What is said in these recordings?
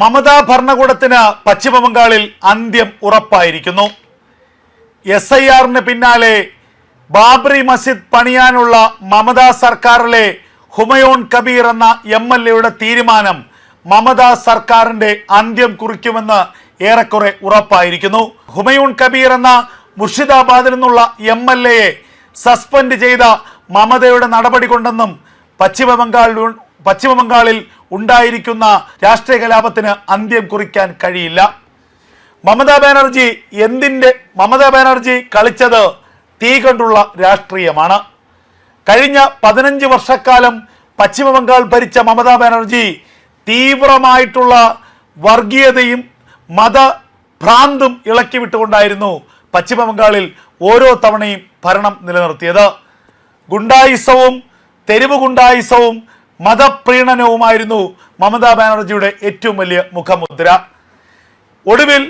മമതാ ഭരണകൂടത്തിന് പശ്ചിമബംഗാളിൽ അന്ത്യം ഉറപ്പായിരിക്കുന്നു. എസ് ഐ ആറിന് പിന്നാലെ ബാബറി മസ്ജിദ് പണിയാനുള്ള മമതാ സർക്കാരിലെ ഹുമയോൺ കബീർ എന്ന എം എൽ എയുടെ തീരുമാനം മമതാ സർക്കാരിന്റെ അന്ത്യം കുറിക്കുമെന്ന് ഏറെക്കുറെ ഉറപ്പായിരിക്കുന്നു. ഹുമയൂൺ കബീർ എന്ന മുർഷിദാബാദിൽ നിന്നുള്ള എം എൽ എയെ സസ്പെൻഡ് ചെയ്ത മമതയുടെ നടപടി കൊണ്ടെന്നും പശ്ചിമബംഗാളിൽ പശ്ചിമബംഗാളിൽ ഉണ്ടായിരിക്കുന്ന രാഷ്ട്രീയ കലാപത്തിന് അന്ത്യം കുറിക്കാൻ കഴിയില്ല. മമതാ ബാനർജി എന്തിന്റെ മമതാ ബാനർജി കളിച്ചത് തീ കണ്ടുള്ള രാഷ്ട്രീയമാണ്. കഴിഞ്ഞ പതിനഞ്ച് വർഷക്കാലം പശ്ചിമ ബംഗാൾ ഭരിച്ച മമതാ ബാനർജി തീവ്രമായിട്ടുള്ള വർഗീയതയും മത മതഭ്രാന്തും ഇളക്കി വിട്ടുകൊണ്ടായിരുന്നു പശ്ചിമ ബംഗാളിൽ ഓരോ തവണയും ഭരണം നിലനിർത്തിയത്. ഗുണ്ടായിസവും തെരുവ് ഗുണ്ടായിസവും മതപ്രീണനവുമായിരുന്നു മമതാ ബാനർജിയുടെ ഏറ്റവും വലിയ മുഖമുദ്ര. ഒടുവിൽ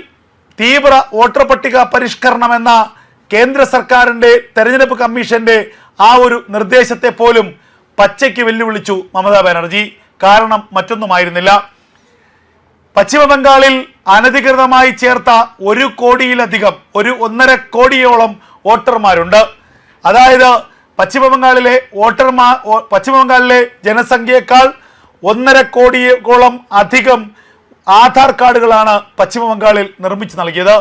തീവ്ര വോട്ടർ പട്ടിക പരിഷ്കരണം എന്ന കേന്ദ്ര സർക്കാരിന്റെ തെരഞ്ഞെടുപ്പ് കമ്മീഷന്റെ ആ ഒരു നിർദ്ദേശത്തെ പോലും പച്ചയ്ക്ക് വെല്ലുവിളിച്ചു മമതാ ബാനർജി. കാരണം മറ്റൊന്നുമായിരുന്നില്ല. പശ്ചിമബംഗാളിൽ അനധികൃതമായി ചേർത്ത ഒരു കോടിയിലധികം ഒരു ഒന്നര കോടിയോളം വോട്ടർമാരുണ്ട്. അതായത് പശ്ചിമ ബംഗാളിലെ വോട്ടർമാർ പശ്ചിമ ബംഗാളിലെ ജനസംഖ്യയേക്കാൾ ഒന്നര കോടിയോളം അധികം ആധാർ കാർഡുകളാണ് പശ്ചിമബംഗാളിൽ നിർമ്മിച്ചു നൽകിയത്.